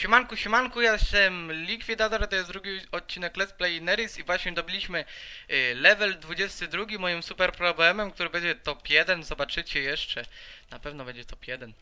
Siemanku, siemanku, ja jestem Likwidator, to jest drugi odcinek Let's Play Neris i właśnie dobiliśmy y, level 22 moim super problemem, który będzie top 1, zobaczycie jeszcze. Na pewno będzie top 1.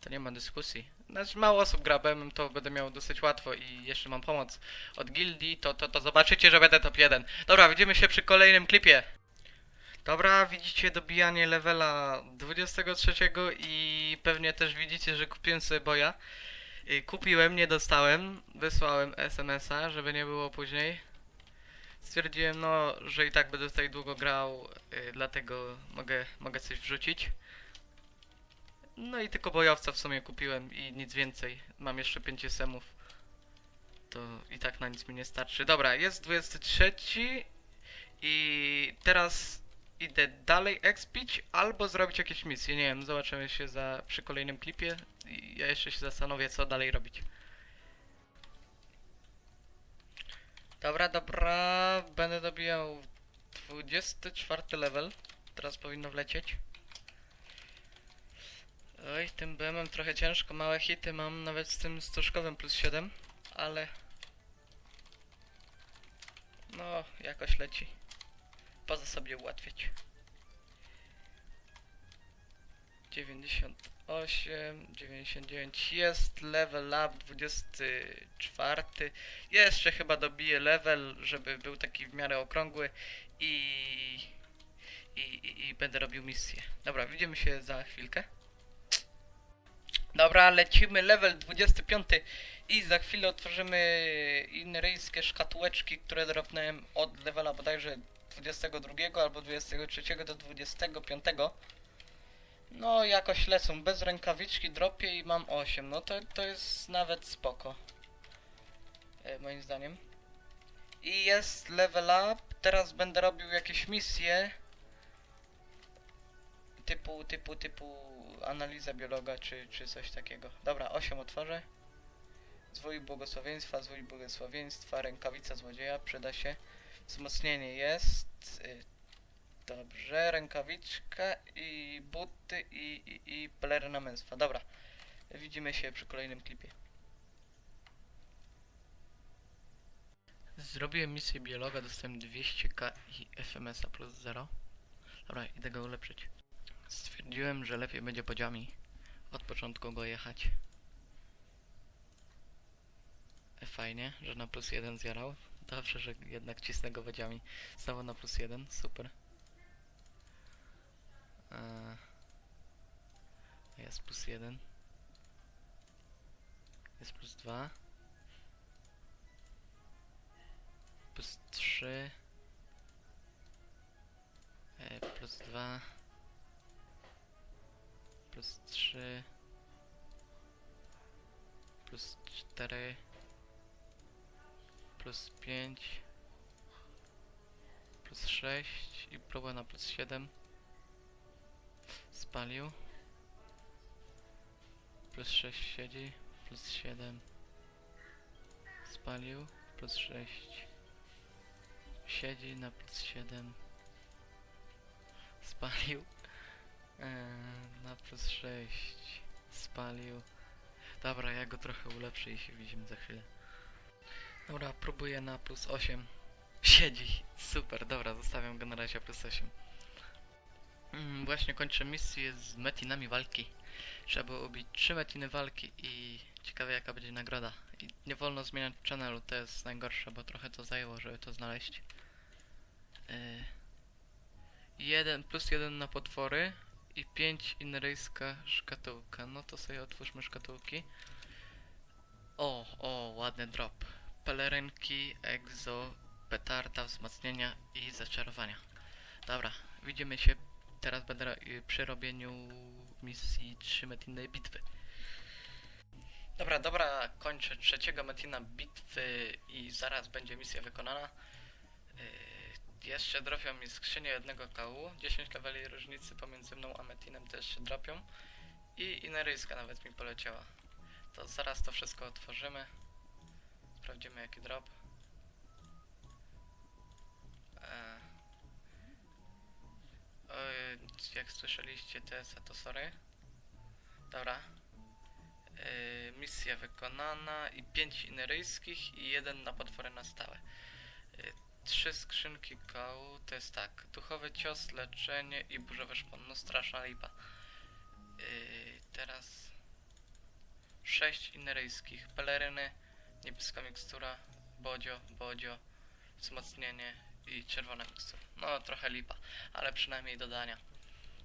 To nie ma dyskusji. Znaczy mało osób gra to będę miał dosyć łatwo i jeszcze mam pomoc od gildii, to, to, to zobaczycie, że będę top 1. Dobra, widzimy się przy kolejnym klipie. Dobra, widzicie dobijanie levela 23 i pewnie też widzicie, że kupiłem sobie boja. Y, Kupiłem, nie dostałem, wysłałem SMS-a, żeby nie było później. Stwierdziłem, no, że i tak będę tutaj długo grał, y, dlatego mogę, mogę coś wrzucić. No i tylko bojowca w sumie kupiłem i nic więcej. Mam jeszcze 5 semów. To i tak na nic mi nie starczy. Dobra, jest 23 i teraz idę dalej expić albo zrobić jakieś misje. Nie wiem, zobaczymy się za, przy kolejnym klipie i ja jeszcze się zastanowię, co dalej robić. Dobra, dobra, będę dobijał 24 level. Teraz powinno wlecieć. Oj, tym BM-em trochę ciężko, małe hity mam nawet z tym stożkowym plus 7, ale... No, jakoś leci. Poza sobie ułatwiać. 98, 99 jest level up 24. Jeszcze chyba dobiję level, żeby był taki w miarę okrągły i, i, i, i będę robił misję. Dobra, widzimy się za chwilkę. Dobra, lecimy level 25 i za chwilę otworzymy inryjskie szkatułeczki, które dropnąłem od levela bodajże 22 albo 23 do 25. No jakoś lecą, bez rękawiczki dropię i mam 8, no to, to jest nawet spoko. E, moim zdaniem. I jest level up, teraz będę robił jakieś misje. Typu, typu, typu analiza biologa czy, czy coś takiego. Dobra, 8 otworzę. Zwój błogosławieństwa, zwój błogosławieństwa, rękawica złodzieja, przyda się. Wzmocnienie jest. y, Dobrze, rękawiczka i buty i, i, i peleryna męstwa. Dobra, widzimy się przy kolejnym klipie. Zrobiłem misję biologa, dostałem 200k i FMS-a plus 0. Dobra, idę go ulepszyć. Stwierdziłem, że lepiej będzie podziami od początku go jechać. Fajnie, że na plus 1 zjarał. Dobrze, że jednak cisnę go wodziami. Znowu na plus 1, super. Eee, Jest plus 1. Jest plus 2. Plus 3. E, plus 2. Plus 3. Plus 4. Plus 5. Plus 6 i próba na plus 7. Spalił. Plus 6 siedzi. Plus 7. Spalił. Plus 6. Siedzi na plus 7. Spalił. Eee, na plus 6. Spalił. Dobra, ja go trochę ulepszę i się widzimy za chwilę. Dobra, próbuję na plus 8. Siedzi. Super, dobra, zostawiam go na razie plus 8. Mm, właśnie kończę misję z metinami walki. Trzeba było ubić 3 metiny walki i ciekawe jaka będzie nagroda. I nie wolno zmieniać channelu, to jest najgorsze, bo trochę to zajęło, żeby to znaleźć. Yy, jeden plus jeden na potwory i 5 inryjska szkatułka. No to sobie otwórzmy szkatułki. O, o, ładny drop. Pelerynki, egzo, petarda, wzmocnienia i zaczarowania. Dobra, widzimy się Teraz będę y, przy robieniu misji 3 metinnej bitwy. Dobra, dobra, kończę trzeciego metina bitwy i zaraz będzie misja wykonana. Yy, jeszcze dropią mi skrzynię jednego KU, 10 leveli różnicy pomiędzy mną a metinem też się dropią. I ineryjska nawet mi poleciała. To zaraz to wszystko otworzymy. Sprawdzimy jaki drop. Oj, jak słyszeliście TS, to sorry. Dobra. Yy, misja wykonana i 5 ineryjskich i jeden na potwory na stałe. Yy, trzy skrzynki kału to jest tak. Duchowy cios, leczenie i burzowy szpon. No straszna lipa. Yy, teraz 6 ineryjskich. Peleryny, niebieska mikstura, bodzio, bodzio, wzmocnienie i czerwona mikstura. No trochę lipa, ale przynajmniej dodania.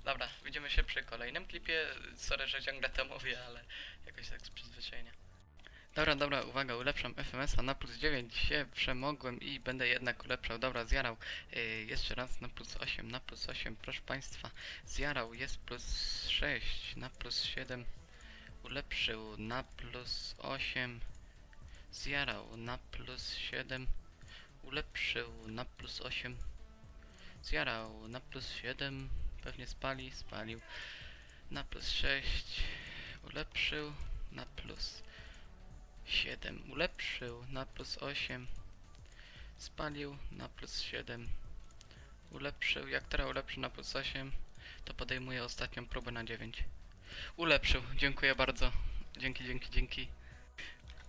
Dobra, widzimy się przy kolejnym klipie. Sorry, że ciągle to mówię, ale jakoś tak z przyzwyczajenia. Dobra, dobra, uwaga, ulepszam FMS-a na plus 9 się przemogłem i będę jednak ulepszał. Dobra, zjarał. Yy, jeszcze raz na plus 8, na plus 8, proszę Państwa. Zjarał, jest plus 6, na plus 7. Ulepszył, na plus 8. Zjarał, na plus 7. Ulepszył, na plus 8. Zjarał, na plus 7. Pewnie spali, spalił. Na plus 6. Ulepszył, na plus 7 ulepszył, na plus 8 spalił, na plus 7 ulepszył, jak teraz ulepszy na plus 8 to podejmuję ostatnią próbę na 9 ulepszył, dziękuję bardzo dzięki, dzięki, dzięki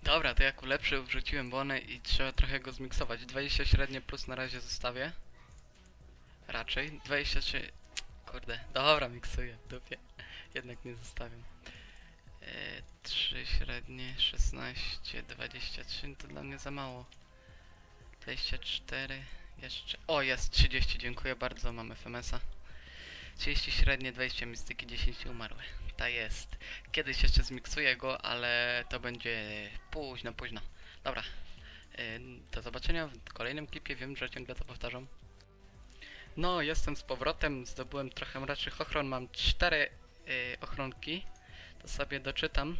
dobra, to jak ulepszył, wrzuciłem błony i trzeba trochę go zmiksować 20 średnie plus na razie zostawię raczej, 23 kurde, dobra, miksuję, dupie jednak nie zostawiam E, 3 średnie, 16, 23, no to dla mnie za mało. 24, jeszcze. O, jest 30, dziękuję bardzo, mam FMS-a. 30 średnie, 20 mistyki, 10 umarłe. Ta jest. Kiedyś jeszcze zmiksuję go, ale to będzie późno, późno. Dobra. E, Do zobaczenia w kolejnym klipie. Wiem, że ciągle to powtarzam. No, jestem z powrotem. Zdobyłem trochę mrocznych ochron. Mam cztery e, ochronki to sobie doczytam.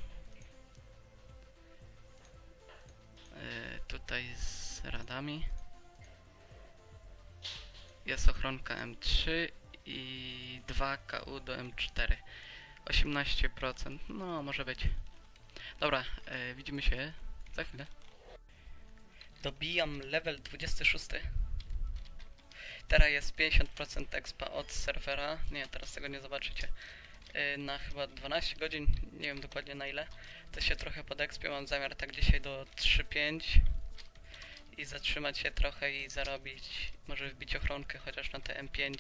E, tutaj z radami. Jest ochronka M3 i 2 KU do M4. 18%. No, może być. Dobra, e, widzimy się za chwilę. Dobijam level 26. Teraz jest 50% expa od serwera. Nie, teraz tego nie zobaczycie y, na chyba 12 godzin, nie wiem dokładnie na ile. To się trochę podekspię, mam zamiar tak dzisiaj do 3-5 i zatrzymać się trochę i zarobić, może wbić ochronkę chociaż na te M5.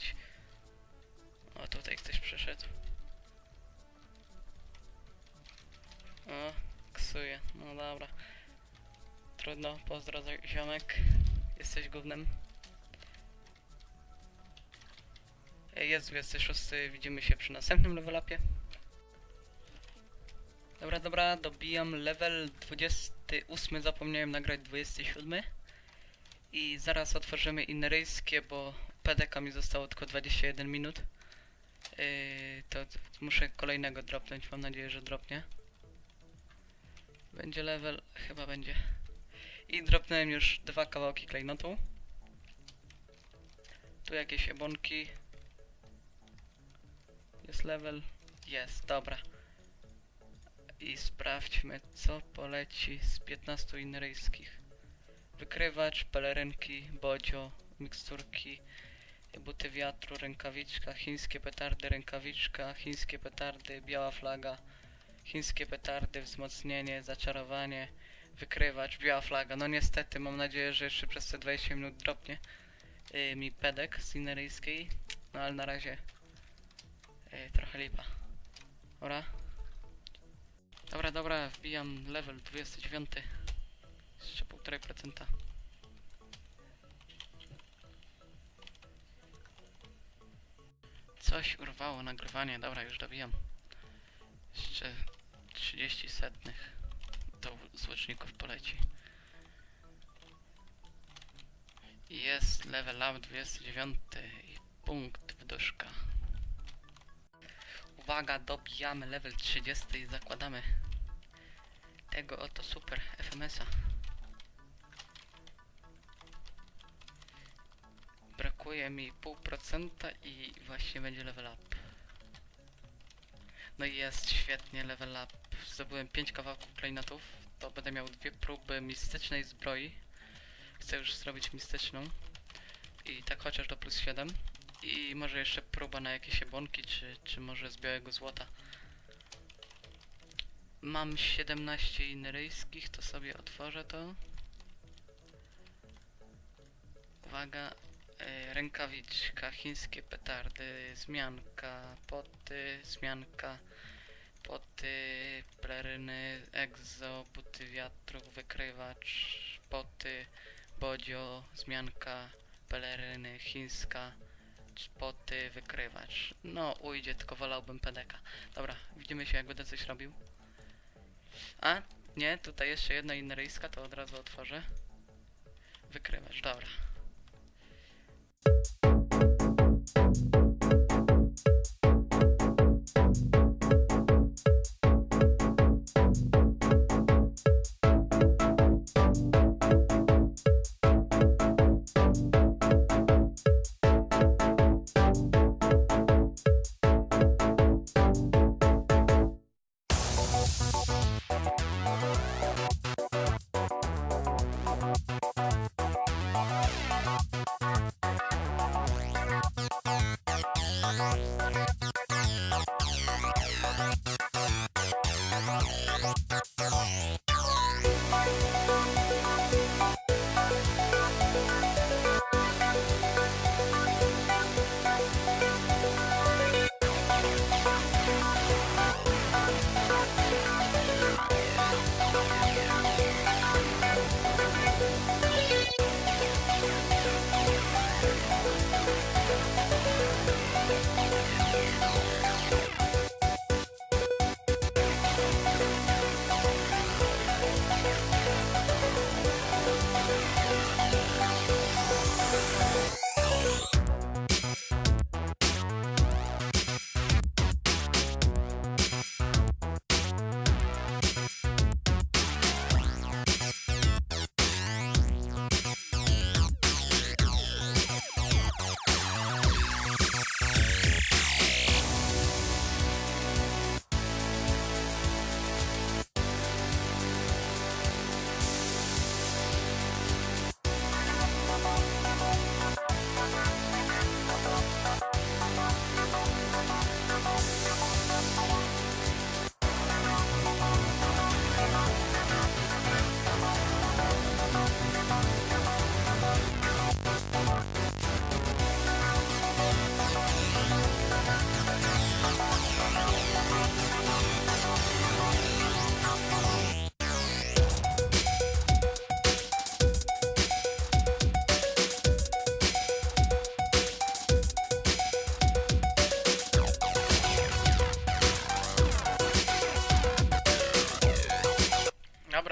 O, tutaj ktoś przyszedł. O, ksuje, no dobra. Trudno, pozdro ziomek, jesteś gównem. Jest 26, widzimy się przy następnym level upie. Dobra, dobra, dobijam level 28, zapomniałem nagrać 27. I zaraz otworzymy ineryjskie, bo PDK mi zostało tylko 21 minut. Yy, to muszę kolejnego dropnąć, mam nadzieję, że dropnie. Będzie level, chyba będzie. I dropnąłem już dwa kawałki klejnotu. Tu jakieś ebonki. Jest level. Jest, dobra. I sprawdźmy, co poleci z 15 ineryjskich. Wykrywacz, pelerynki, bodzio, miksturki, buty wiatru, rękawiczka, chińskie petardy, rękawiczka, chińskie petardy, biała flaga, chińskie petardy, wzmocnienie, zaczarowanie, wykrywacz, biała flaga. No niestety, mam nadzieję, że jeszcze przez te 20 minut dropnie yy, mi pedek z ineryjskiej. No ale na razie Ej, trochę lipa. Dobra. Dobra, dobra, wbijam level 29. Jeszcze 1,5%. Coś urwało nagrywanie, dobra, już dobijam. Jeszcze 30 setnych. Do złoczników poleci. Jest level up 29 i punkt wduszka. Uwaga, dobijamy level 30 i zakładamy tego oto super FMS-a. Brakuje mi pół procenta i właśnie będzie level up. No i jest świetnie level up. Zdobyłem 5 kawałków klejnotów. To będę miał dwie próby mistycznej zbroi. Chcę już zrobić mistyczną. I tak chociaż do plus 7. I może jeszcze próba na jakieś ebonki, czy, czy może z białego złota. mam 17 ineryjskich, to sobie otworzę to. Uwaga, rękawiczka, chińskie petardy, zmianka, poty, zmianka, poty, pleryny, egzo, buty wiatrów, wykrywacz, poty, bodzio, zmianka, peleryny, chińska, poty, wykrywacz. No, ujdzie, tylko wolałbym pedeka. Dobra, widzimy się jak będę coś robił. A, nie, tutaj jeszcze jedna inneryjska, to od razu otworzę. Wykrywacz, dobra. Dobra,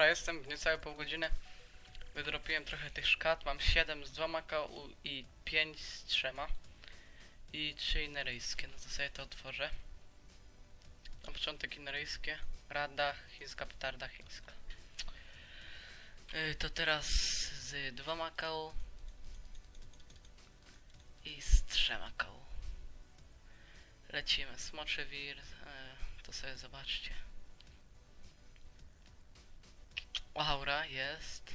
jestem w niecałe pół godziny. Wydropiłem trochę tych szkat. Mam 7 z dwoma KU i 5 z trzema. I 3 ineryjskie. No to sobie to otworzę. Na początek ineryjskie. Rada, chińska petarda, chińska. Yy, to teraz z dwoma KU i z trzema KU. Lecimy. Smoczy wir. Yy, to sobie zobaczcie. Aura jest.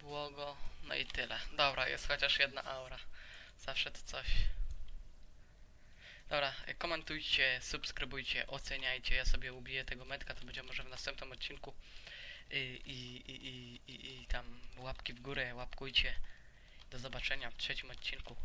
Błogo. No i tyle. Dobra, jest chociaż jedna aura. Zawsze to coś. Dobra, komentujcie, subskrybujcie, oceniajcie. Ja sobie ubiję tego metka, to będzie może w następnym odcinku. I, i, i, i, i tam łapki w górę, łapkujcie. Do zobaczenia w trzecim odcinku.